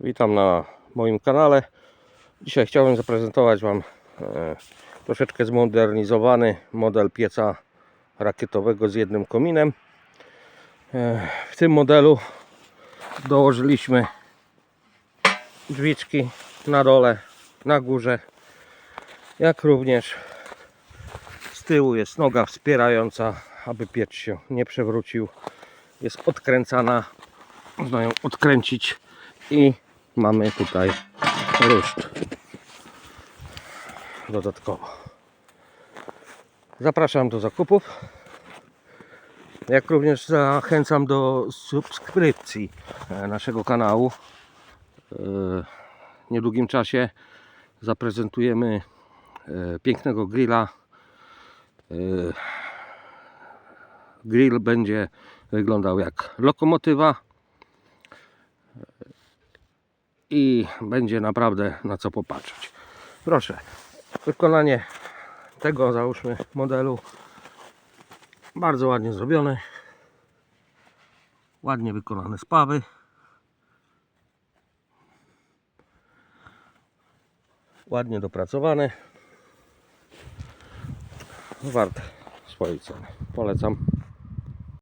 Witam na moim kanale. Dzisiaj chciałbym zaprezentować Wam e, troszeczkę zmodernizowany model pieca rakietowego z jednym kominem. E, w tym modelu dołożyliśmy drzwiczki na dole, na górze, jak również z tyłu jest noga wspierająca, aby piec się nie przewrócił. Jest odkręcana, można ją odkręcić i mamy tutaj ruszt dodatkowo. Zapraszam do zakupów. Jak również zachęcam do subskrypcji e, naszego kanału. E, W niedługim czasie zaprezentujemy e, pięknego grilla. Grill będzie wyglądał jak lokomotywa i będzie naprawdę na co popatrzeć. Proszę, wykonanie tego załóżmy modelu bardzo ładnie zrobione. Ładnie wykonane spawy. Ładnie dopracowane. Wart swojej ceny. Polecam.